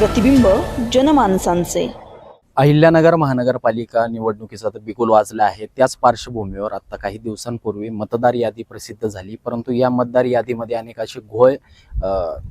प्रतिबिंब जनमानसांचे. अहिल्यानगर महानगरपालिका निवडणुकीचा तर बिगुल वाजला आहे. त्याच पार्श्वभूमीवर आता काही दिवसांपूर्वी मतदार यादी प्रसिद्ध झाली. परंतु या मतदार यादीमध्ये अनेक असे घोळ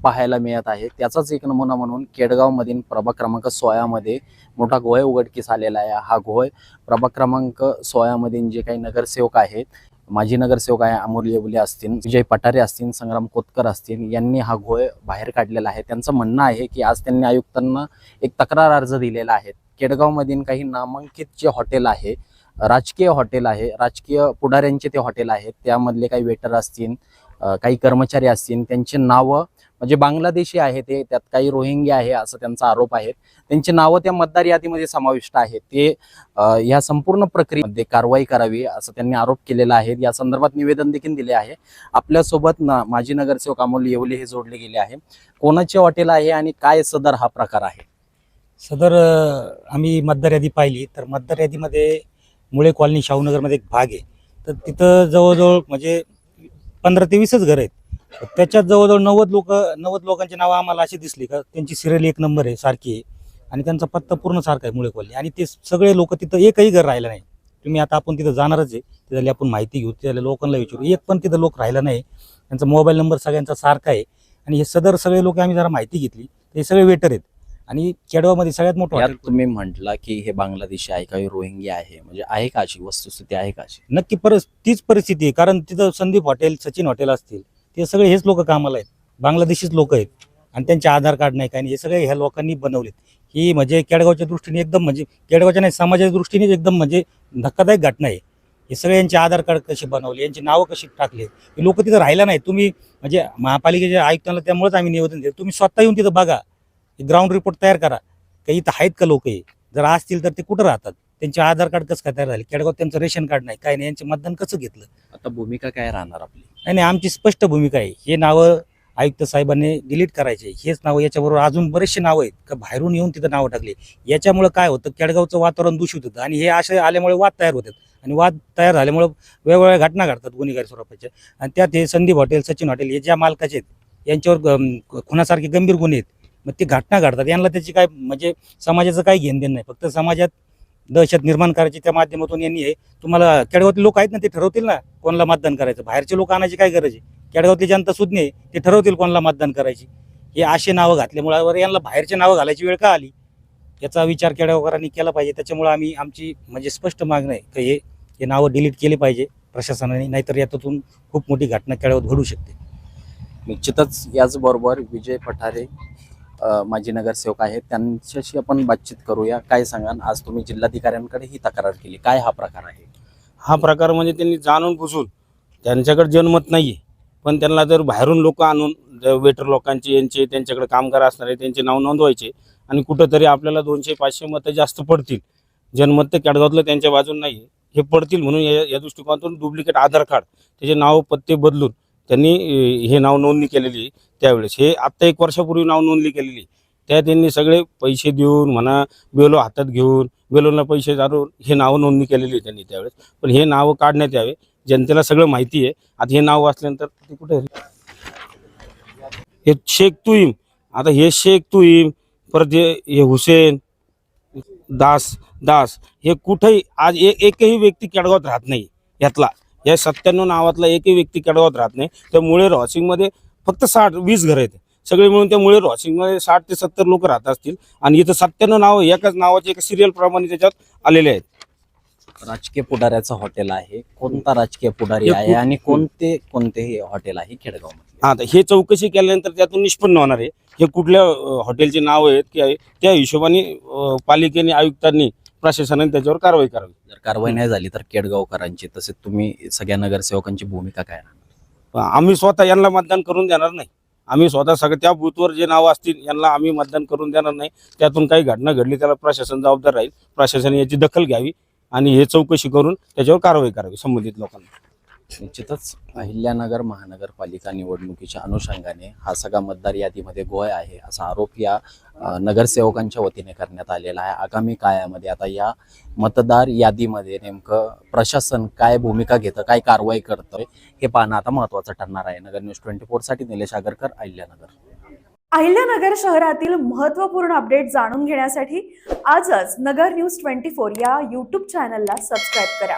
पाहायला मिळत आहे. त्याचाच एक नमुना म्हणून केडगावमधील प्रभाग क्रमांक सोळामध्ये मोठा घोळ उघडकीस आलेला आहे. हा घोळ प्रभाग क्रमांक सोळामधील जे काही नगरसेवक आहेत माजी नगरसेवक आहे अमोल येवले असतील विजय पठारे असतील संग्राम कोतकर असतील यांनी हा घोळ बाहेर काढलेला आहे. त्यांचं म्हणणं आहे की आज त्यांनी आयुक्तांना एक तक्रार अर्ज दिलेला आहे. केडगावमधील काही नामांकित जे हॉटेल आहे राजकीय हॉटेल आहे राजकीय पुढाऱ्यांचे ते हॉटेल आहेत त्यामधले काही वेटर असतील काही कर्मचारी असतील त्यांची नावं म्हणजे बांगलादेशी आहे ते त्यात काही रोहिंग्या आहे असं त्यांचा आरोप आहे. त्यांची नावं त्या मतदार यादीमध्ये समाविष्ट आहेत. ते या संपूर्ण प्रक्रियेमध्ये कारवाई करावी असं त्यांनी आरोप केलेला आहे. या संदर्भात निवेदन देखील दिले आहे. आपल्यासोबत ना माजी नगरसेवक अमोल येवले हे जोडले गेले आहे. कोणाचे हॉटेल आहे आणि काय सदर हा प्रकार आहे? सदर आम्ही मतदार यादी पाहिली. तर मतदार यादीमध्ये मुळे कॉलनी शाहूनगरमध्ये एक भाग आहे. तर तिथं जवळजवळ म्हणजे पंधरा ते वीसच घर आहेत. त्याच्यात जवळजवळ नव्वद लोक नव्वद लोकांची नावं आम्हाला अशी दिसली का? त्यांची सिरियल एक नंबर आहे सारखी आहे. आणि त्यांचा पत्ता पूर्ण सारखा आहे मुळे कॉलनी आणि ते सगळे लोक तिथं एकही घर राहिलं नाही. तुम्ही आता आपण तिथं जाणारच आहे. तिथली आपण माहिती घेऊ त्याला लोकांना विचारू. एक पण तिथं लोक राहिला नाही. त्यांचा मोबाईल नंबर सगळ्यांचा सारखा आहे. आणि हे सदर सगळे लोक आम्ही जरा माहिती घेतली. ते सगळे वेटर आहेत. आणि केडवामध्ये सगळ्यात मोठं तुम्ही म्हटला की हे बांगलादेशी आहे काही रोहिंग्या आहे. म्हणजे आहे का अशी? वस्तुस्थिती आहे का अशी? नक्की परस तीच परिस्थिती आहे. कारण तिथं संदीप हॉटेल सचिन हॉटेल असतील. ते सगळे हेच लोक कामाला आहेत. बांगलादेशीच लोक आहेत. आणि त्यांचे आधार कार्ड नाही काय नाही. हे सगळे ह्या लोकांनी बनवलेत. ही म्हणजे केडगावच्या दृष्टीने एकदम म्हणजे केडगावच्या नाही समाजाच्या दृष्टीने एकदम म्हणजे धक्कादायक घटना आहे. हे सगळे यांचे आधार कार्ड कसे बनवले यांची नावं कशी टाकले हे लोक तिथं राहिला नाही. तुम्ही म्हणजे महापालिकेच्या आयुक्तांना त्यामुळेच आम्ही निवेदन देतो तुम्ही स्वतः येऊन तिथं बघा. ग्राउंड रिपोर्ट तयार करा. काही इथं आहेत का लोक हे? जर असतील तर ते कुठं राहतात? त्यांचे आधार कार्ड कसं काय तयार झाले? केडगाव त्यांचं रेशन कार्ड नाही काय नाही. यांचे मतदान कसं घेतलं? आता भूमिका काय राहणार आपली? नाही नाही आमची स्पष्ट भूमिका आहे. हे नावं आयुक्त साहेबांनी डिलीट करायचे हेच नावं याच्याबरोबर अजून बरेचसे नावं आहेत. का बाहेरून येऊन तिथं नावं टाकली. याच्यामुळं काय होतं? केडगावचं वातावरण दूषित होतं. आणि हे असे आल्यामुळे वाद तयार होतात. आणि वाद तयार झाल्यामुळं वेगवेगळ्या घटना घडतात गुन्हेगारी स्वरूपाच्या. आणि त्यात हे संदीप हॉटेल सचिन हॉटेल हे ज्या मालकाचे आहेत यांच्यावर खुनासारखे गंभीर गुन्हे आहेत. मग ते घटना घडतात. यांना त्याची काय म्हणजे समाजाचं काही घेण देण नाही. फक्त समाजात दहशत निर्माण करायची त्या माध्यमातून यांनी हे तुम्हाला केडगावातले लोक आहेत ना ते ठरवतील ना कोणाला मतदान करायचं. बाहेरचे लोक आणायची काय गरज आहे? केडगावातली जनता सुज्ञ आहे ते ठरवतील कोणाला मतदान करायची. हे असे नावं घातल्यामुळे वर यांना बाहेरचे नावं घालायची वेळ का आली? याचा विचार केडगावकरांनी केला पाहिजे. त्याच्यामुळे आम्ही आमची म्हणजे स्पष्ट मागणं आहे की हे हे नावं डिलीट केले पाहिजे प्रशासनाने नाहीतर याच्यातून खूप मोठी घटना केडगावात घडू शकते. निश्चितच याचबरोबर विजय पठारे माजी नगरसेवक आहेत त्यांच्याशी आपण बातचीत करूया. काय सांगा आज तुम्ही जिल्हाधिकाऱ्यांकडे ही तक्रार केली. काय हा प्रकार आहे? हा प्रकार म्हणजे त्यांनी जाणून बुजून त्यांच्याकडे जनमत नाही आहे पण त्यांना जर बाहेरून लोक आणून वेटर लोकांचे यांचे त्यांच्याकडे कामगार असणारे त्यांचे नाव नोंदवायचे आणि कुठंतरी आपल्याला दोनशे पाचशे मतं जास्त पडतील. जनमत ते केडगावातलं त्यांच्या बाजून नाही आहे हे पडतील म्हणून या या दृष्टिकोनातून डुप्लिकेट आधार कार्ड त्याचे नाव पत्ते बदलून त्यांनी हे नाव नोंदणी केलेली आहे त्यावेळेस. हे आत्ता एक वर्षापूर्वी नाव नोंदणी केलेली. आहे. त्या त्यांनी सगळे पैसे देऊन म्हणा बेलो हातात घेऊन बेलोला पैसे दारून हे नाव नोंदणी केलेली आहे त्यांनी त्यावेळेस. पण हे नावं काढण्यात यावे. जनतेला सगळं माहिती आहे. आता हे नाव वाचल्यानंतर ते कुठे हे शेख तुईम. आता हे शेख तुईम परत हे हुसेन दास दास हे कुठेही आज एकही व्यक्ती केडगावात राहत नाही यातला. या सत्त्याण्णव नावातला एकही व्यक्ती केडगावात राहत नाही. त्या मुळे रॉसिंगमध्ये फक्त साठ वीस घरं आहेत. सगळे मिळून त्या मुळे रॉसिंगमध्ये साठ ते सत्तर लोक राहत असतील. आणि इथं सत्त्याण्णव नाव एकाच नावाचे एका सिरियल प्रमाणे त्याच्यात आलेले आहेत. राजकीय पुढाऱ्याचं हॉटेल आहे. कोणता राजकीय पुढारी आहे आणि कोणते कोणते हे हॉटेल आहे खेडगावमध्ये? हा तर हे चौकशी केल्यानंतर त्यातून निष्पन्न होणार आहे. हे कुठल्या हॉटेलचे नाव आहेत की त्या हिशोबाने पालिकेने आयुक्तांनी प्रशासनाने त्याच्यावर कारवाई करावी. जर कारवाई नाही झाली तर केडगावकरांची तसेच तुम्ही सगळ्या नगरसेवकांची भूमिका काय राहणार? आम्ही स्वतः यांना मतदान करून देणार नाही. आम्ही स्वतः सगळं त्या बूथवर जे नावं असतील यांना आम्ही मतदान करून देणार नाही. त्यातून काही घटना घडली त्याला प्रशासन जबाबदार राहील. प्रशासनाने याची दखल घ्यावी आणि हे चौकशी करून त्याच्यावर कारवाई करावी संबंधित लोकांना. निश्चितच अहिल्यानगर महानगरपालिका निवडणुकीच्या अनुषंगाने हा सगळा मतदार यादीमध्ये गोय आहे असा आरोप या नगरसेवकांच्या वतीने करण्यात आलेला आहे. आगामी काळामध्ये आता या मतदार यादीमध्ये नेमकं प्रशासन काय भूमिका घेतं काय कारवाई करतं हे पाहणं आता महत्त्वाचं ठरणार आहे. नगर न्यूज ट्वेंटी फोरसाठी निलेश आगरकर अहिल्यानगर. अहिल्यानगर शहरातील महत्त्वपूर्ण अपडेट जाणून घेण्यासाठी आजच नगर न्यूज ट्वेंटी फोर या यूट्यूब चॅनलला सबस्क्राईब करा.